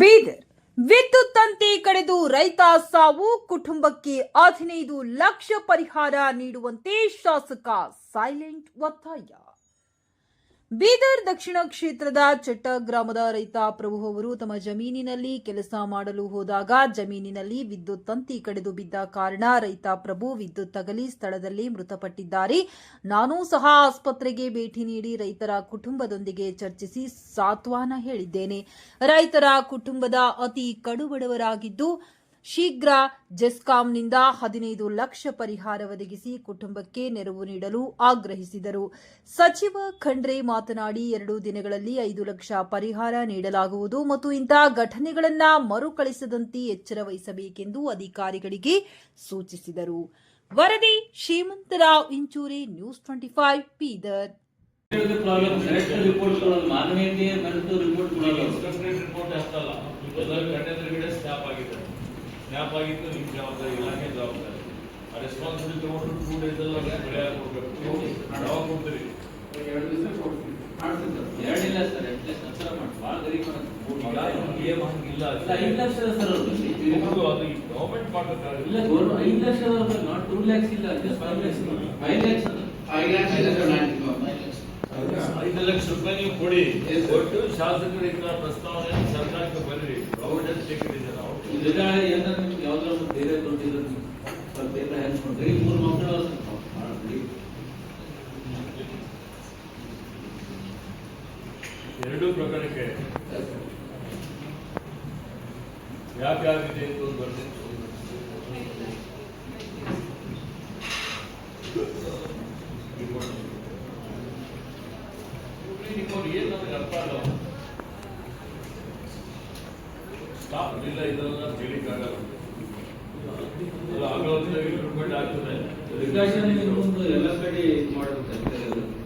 ಬೀದರ್ ವಿದ್ಯುತ್ ತಂತಿ ಕಡಿದು ರೈತ ಸಾವು ಕುಟುಂಬಕ್ಕೆ ಹದಿನೈದು ಲಕ್ಷ ಪರಿಹಾರ ನೀಡುವಂತೆ ಶಾಸಕ ಸೈಲೆಂಟ್ ಒತ್ತಾಯ. ಬೀದರ್ ದಕ್ಷಿಣ ಕ್ಷೇತ್ರದ ಚಟ್ಟ ಗ್ರಾಮದ ರೈತ ಪ್ರಭು ಅವರು ತಮ್ಮ ಜಮೀನಿನಲ್ಲಿ ಕೆಲಸ ಮಾಡಲು ಹೋದಾಗ ಜಮೀನಿನಲ್ಲಿ ವಿದ್ಯುತ್ ತಂತಿ ಕಡಿದು ಬಿದ್ದ ಕಾರಣ ರೈತ ಪ್ರಭು ವಿದ್ಯುತ್ ತಗಲಿ ಸ್ಥಳದಲ್ಲಿ ಮೃತಪಟ್ಟಿದ್ದಾರೆ. ನಾನೂ ಸಹ ಆಸ್ಪತ್ರೆಗೆ ಭೇಟಿ ನೀಡಿ ರೈತರ ಕುಟುಂಬದೊಂದಿಗೆ ಚರ್ಚಿಸಿ ಸಾತ್ವಾನ ಹೇಳಿದ್ದೇನೆ. ರೈತರ ಕುಟುಂಬದ ಅತಿ ಕಡುಬಡವರಾಗಿದ್ದು ಶೀಘ್ರ ಜೆಸ್ಕಾಂನಿಂದ ಹದಿನೈದು ಲಕ್ಷ ಪರಿಹಾರ ಒದಗಿಸಿ ಕುಟುಂಬಕ್ಕೆ ನೆರವು ನೀಡಲು ಆಗ್ರಹಿಸಿದರು. ಸಚಿವ ಖಂಡ್ರೆ ಮಾತನಾಡಿ, ಎರಡು ದಿನಗಳಲ್ಲಿ ಐದು ಲಕ್ಷ ಪರಿಹಾರ ನೀಡಲಾಗುವುದು ಮತ್ತು ಇಂತಹ ಘಟನೆಗಳನ್ನು ಮರುಕಳಿಸದಂತೆ ಎಚ್ಚರ ವಹಿಸಬೇಕೆಂದು ಅಧಿಕಾರಿಗಳಿಗೆ ಸೂಚಿಸಿದರು. ವರದಿ Shrimantrao Inchuri, news twenty five, Bidar. ಕೊಡೋದು ಮಾನವೀಯತೆ ಮರೆತು ರಿಪೋರ್ಟ್ ಕೊಡೋದು ಸೆಕ್ರೆಟರಿ ರಿಪೋರ್ಟ್ ಅಂತಲ್ಲ ಎಲ್ಲರೂ ಕಣ್ಣೆದುರು ಗಿಡ ಸ್ನ್ಯಾಪ್ ಆಗಿದೆ ಸ್ನ್ಯಾಪ್ ಆಗಿತ್ತು ನಿಮ್ಮ ಜವಾಬ್ದಾರಿ ಇಲಾಖೆ ಜವಾಬ್ದಾರಿ ಆ ರೆಸ್ಪಾನ್ಸಿಬಿಲಿಟಿ ತಗೊಂಡು ಟೂ ಡೇಸ್ ಅಲ್ಲಿ ಅವ್ರಿಗೆ ಪರಿಹಾರ ಕೊಡ್ಬೇಕು ಯಾವಾಗ ಕೊಡ್ತೀರಿ ಎರಡಿಲ್ಲ ಸರ್ ಎರಡು ಲಕ್ಷ ನಂತರ ಮಾಡಿ ಭಾಳ ಗರೀಬ್ ಈಗ ಏಮ್ ಹಂಗಿಲ್ಲ ಇಲ್ಲ ಐದು ಲಕ್ಷ ಸರ್ ಅದು ಇದು ಅದು ಗೌರ್ಮೆಂಟ್ ಮಾಡ್ಬೇಕಾದ್ರೆ ಇಲ್ಲ ಗೌರ್ಮೆಂಟ್ ಐದು ಲಕ್ಷ ನಾಟ್ ಟೂ ಲ್ಯಾಕ್ಸ್ ಇಲ್ಲ just five lakhs five lakhs ಐದು ಲಕ್ಷ ರೂಪಾಯಿ ನೀವು ಕೊಡಿ ಕೊಟ್ಟು ಶಾಸಕರಿಂದ ಪ್ರಸ್ತಾವನೆ ಸರ್ಕಾರಕ್ಕೆ ಬನ್ನಿರಿ ಗೌರ್ಮೆಂಟ್ ಟೇಕ್ ಇಟ್ ನಾವು ಎರಡೂ ಯಾಕೆ ಅಂತ ಒಂದು ಬರ್ತೀನಿ ಅರ್ಥ ಸ್ಟಾಪ್ ಇಲ್ಲ ಇದೆಲ್ಲ ಹೇಳಿಕ್ಕಾಗಲ್ಲ ಅಂತ ಇಂಪ್ರೂವ್ಮೆಂಟ್ ಆಗ್ತದೆ. ರಿಕಾಷನ್ ಮುಂದೆ ಎಲ್ಲ ಕಡೆ ಮಾಡಬೇಕು